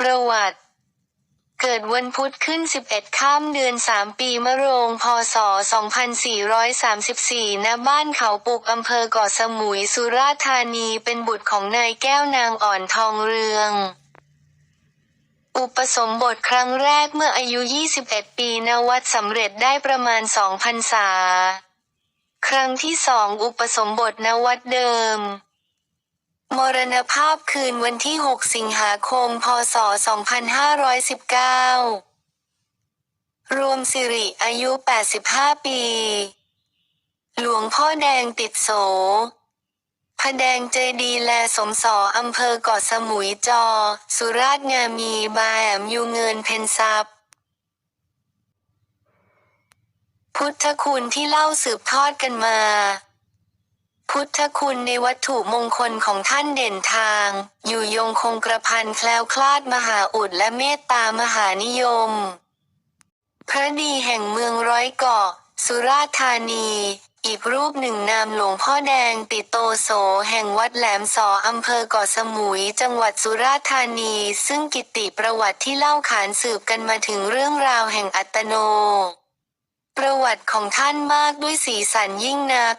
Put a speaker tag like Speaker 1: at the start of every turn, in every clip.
Speaker 1: ประวัติ เกิดวันพุธขึ้น 11 ข้ามเดือน 3 ปีมะโรง พศ 2434 ณ บ้านเขาปุกอำเภอเกาะสมุย สุราษฎร์ธานี เป็นบุตรของนายแก้วนางอ่อนทองเรืองอุปสมบทครั้งแรกเมื่ออายุ 21 ปีณวัดสำเร็จได้ประมาณ2พรรษา ครั้งที่สองอุปสมบทณวัดเดิม มรณภาพคืนวันที่ 6 สิงหาคม พศ 2519 รวมสิริอายุ 85 ปี หลวงพ่อแดงติดโสพระแดงเจดีแลสมสออำเภอเกาะสมุยจอ สุราษฎร์งามีบาแอมยูเงินเพนซับพุทธคุณที่เล่าสืบทอดกันมา พุทธคุณในวัตถุมงคลของท่านเด่นทาง อยู่ยงคงกระพันแคล้วคลาดมหาอุดและเมตตามหานิยม พระดีแห่งเมืองร้อยเกาะ สุราษฎร์ธานี อีกรูปหนึ่งนามหลวงพ่อแดงติโตโสแห่งวัดแหลมสออำเภอเกาะสมุยจังหวัดสุราษฎร์ธานี ซึ่งกิตติประวัติที่เล่าขานสืบกันมาถึงเรื่องราวแห่งอัตโน ประวัติของท่านมากด้วยสีสันยิ่งนัก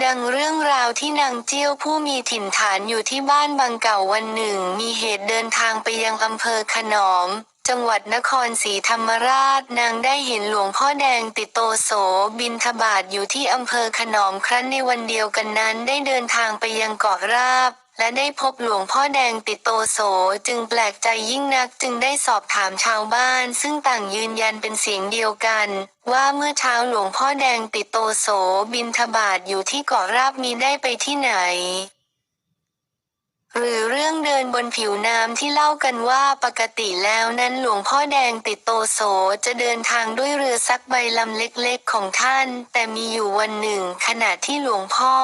Speaker 1: ดังเรื่องราวที่นางเจี้ยวผู้มีถิ่นฐานอยู่ที่บ้านบางเก่าวันหนึ่ง มีเหตุเดินทางไปยังอำเภอขนอม จังหวัดนครศรีธรรมราช นางได้เห็นหลวงพ่อแดงติโตโสบินทบาทอยู่ที่อำเภอขนอมครั้นในวันเดียวกันนั้นได้เดินทางไปยังเกาะราบ และได้พบหลวงพ่อแดงติโตโสจึงแปลกใจยิ่งนักจึงได้สอบถามชาวบ้าน ซึ่งต่างยืนยันเป็นเสียงเดียวกัน ว่าเมื่อเช้าหลวงพ่อแดงติโตโสบินทบาทอยู่ที่เกาะราบมีได้ไปที่ไหน หรือเรื่องเดินบนผิวน้ำที่เล่ากันว่าปกติแล้วนั้นหลวงพ่อแดงติดโตโสจะเดินทางด้วยเรือซักใบลำเล็กๆของท่าน แต่มีอยู่วันหนึ่ง ขณะที่หลวงพ่อ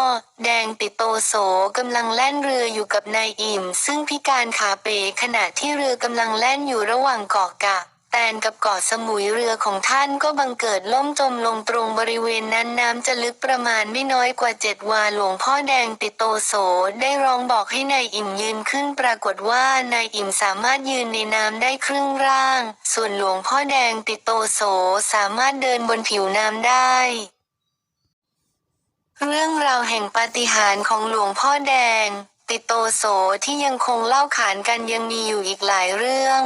Speaker 1: แดงติดโตโสกำลังแล่นเรืออยู่กับนายอิ่ม ซึ่งพิการขาเป๋ขณะที่เรือกำลังแล่นอยู่ระหว่างเกาะกะ แตนกับเกาะสมุยเรือของท่านก็บังเกิดล่มจมลงตรงบริเวณนั้นน้ำจะลึกประมาณไม่น้อยกว่าเจ็ดวาหลวงพ่อแดงติโตโสได้ร้องบอกให้นายอิ่มยืนขึ้นปรากฏว่านายอิ่มสามารถยืนในน้ำได้ครึ่งร่าง ส่วนหลวงพ่อแดงติโตโสสามารถเดินบนผิวน้ำได้เรื่องราวแห่งปาฏิหาริย์ของหลวงพ่อแดง ติโตโสที่ยังคงเล่าขานกันยังมีอยู่อีกหลายเรื่อง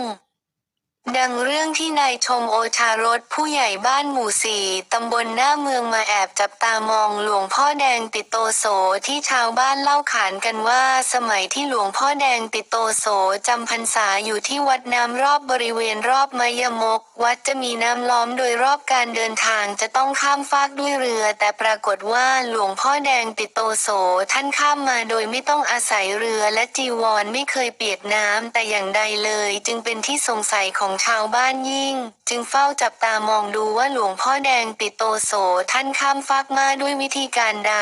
Speaker 1: ดังเรื่องที่นายชมโอชารสผู้ใหญ่บ้านหมู่สี่ตำบลหน้าเมืองมาแอบจับตามองหลวงพ่อแดงติโตโสที่ชาวบ้านเล่าขานกันว่าสมัยที่หลวงพ่อแดงติโตโสจำพรรษาอยู่ที่วัดน้ำรอบบริเวณรอบมยมก วัดจะมีน้ำล้อมโดยรอบการเดินทางจะต้องข้ามฟากด้วยเรือ แต่ปรากฏว่าหลวงพ่อแดงติโตโสท่านข้ามมาโดยไม่ต้องอาศัยเรือและจีวรไม่เคยเปียกน้ำแต่อย่างใดเลย จึงเป็นที่สงสัยของชาวบ้านยิ่ง จึงเฝ้าจับตามองดูว่าหลวงพ่อแดงติโตโสท่านข้ามฟากมาด้วยวิธีการใด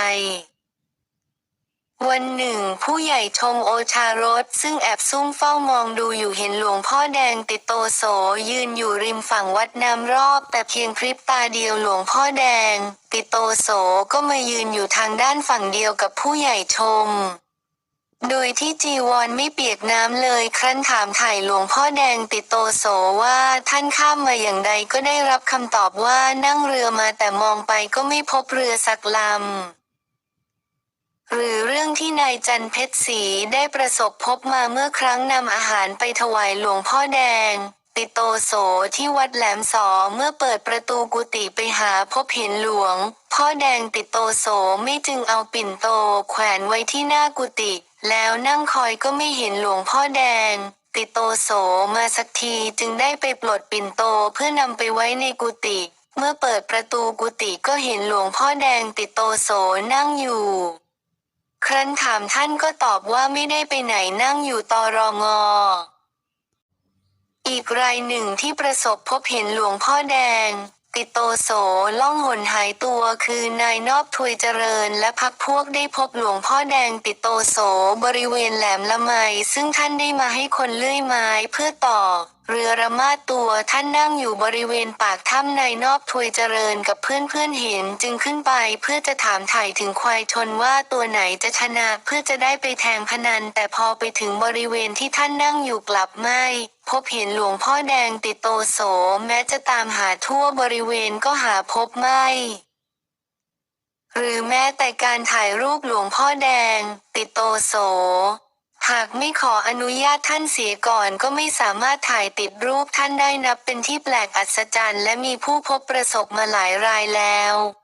Speaker 1: วันหนึ่ง ผู้ใหญ่ชมโอชารสซึ่งแอบซุ่มเฝ้ามองดูอยู่เห็นหลวงพ่อแดงติโตโสยืนอยู่ริมฝั่งวัดน้ำรอบ แต่เพียงพริบตาเดียวหลวงพ่อแดง ติโตโสก็มายืนอยู่ทางด้านฝั่งเดียวกับผู้ใหญ่ชม โดยที่จีวรไม่เปียกน้ำเลยครั้นถามไถ่หลวงพ่อแดงติโตโสว่าท่านข้ามมาอย่างใดก็ได้รับคำตอบว่านั่งเรือมาแต่มองไปก็ไม่พบเรือสักลำหรือเรื่องที่นายจันเพชรศรีได้ประสบพบมาเมื่อครั้งนำอาหารไปถวายหลวงพ่อแดง ติโตโสที่วัดแหลมสอเมื่อเปิดประตูกุฏิไปหาพบเห็นหลวง พ่อแดงติโตโสไม่จึงเอาปิ่นโตแขวนไว้ที่หน้ากุฏิ แล้วนั่งคอยก็ไม่เห็นหลวงพ่อแดง ติโตโสมาสักทีจึงได้ไปปลดปิ่นโตเพื่อนำไปไว้ในกุฏิเมื่อเปิดประตูกุฏิก็เห็นหลวงพ่อแดงติโตโสนั่งอยู่ ครั้นถามท่านก็ตอบว่าไม่ได้ไปไหนนั่งอยู่ตอรองอ อีกรายหนึ่งที่ประสบพบเห็นหลวงพ่อแดง ติโตโสล่องหนหายตัวคือนายนอบถวยเจริญ และพักพวกได้พบหลวงพ่อแดงติโตโสบริเวณแหลมละไมซึ่งท่านได้มาให้คนเลื่อยไม้เพื่อตอก เรือระมาดตัวท่านนั่งอยู่บริเวณปากถ้ำในนอบทวยเจริญกับเพื่อนเพื่อนเห็นจึงขึ้นไปเพื่อจะถามถ่ายถึงควายชนว่าตัวไหนจะชนะเพื่อจะได้ไปแทงพนัน แต่พอไปถึงบริเวณที่ท่านนั่งอยู่กลับไม่ พบเห็นหลวงพ่อแดงติดโตโสแม้จะตามหาทั่วบริเวณก็หาพบไม่หรือแม้แต่การถ่ายรูปหลวงพ่อแดง ติดโตโส หากไม่ขออนุญาตท่านเสียก่อนก็ไม่สามารถถ่ายติดรูปท่านได้นับเป็นที่แปลกอัศจรรย์และมีผู้พบประสบมาหลายรายแล้ว